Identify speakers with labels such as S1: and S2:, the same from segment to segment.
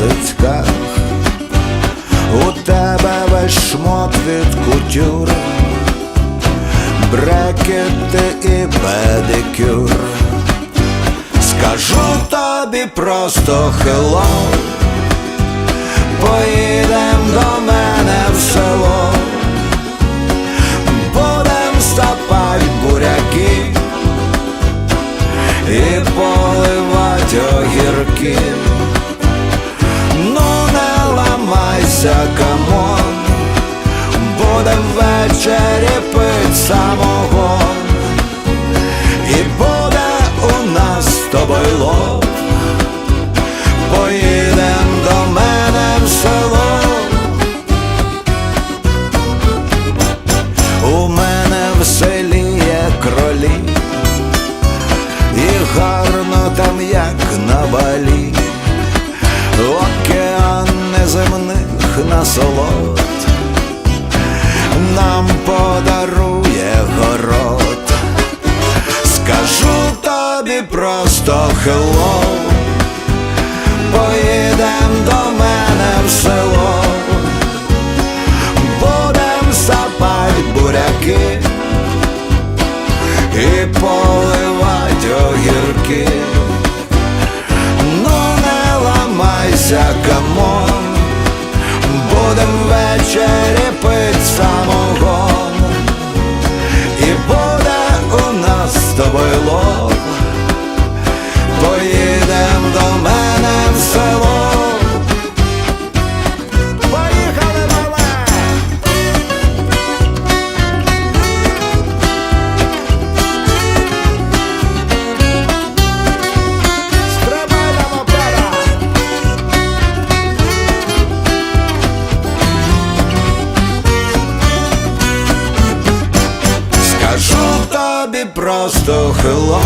S1: цицьках, у тебе весь шмот від кутюр, брекети і педикюр. Скажу тобі просто хелло, поїдем до мене в село, будем стапать буряки. І поливать огірки. Ламайся, камон, будем ввечері пить самогон, і буде у нас з тобою лов. Поїдем до мене в село. У мене в селі є кролі, і гарно там, як на балі, океан неземних насолод. Нам подарує город. Скажу тобі просто хеллоу Поїдем до мене в село, будем сапать буряки. І поливать будем ввечері тобі просто хелло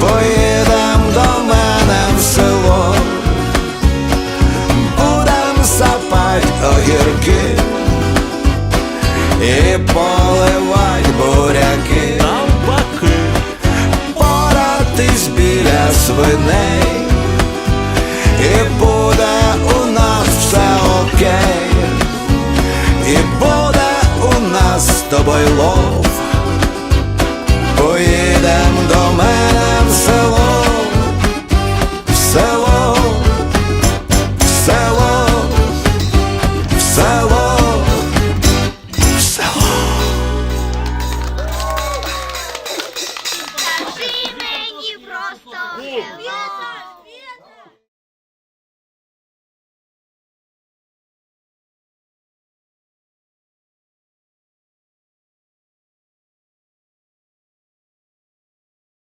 S1: Поїдем до мене в село, будем сапать огірки і поливать буряки,
S2: навпаки,
S1: поратись біля свиней, і буде у нас все окей, і буде у нас з тобою лов до мене в село, в село, в село, в село, в село. Кажи мені просто.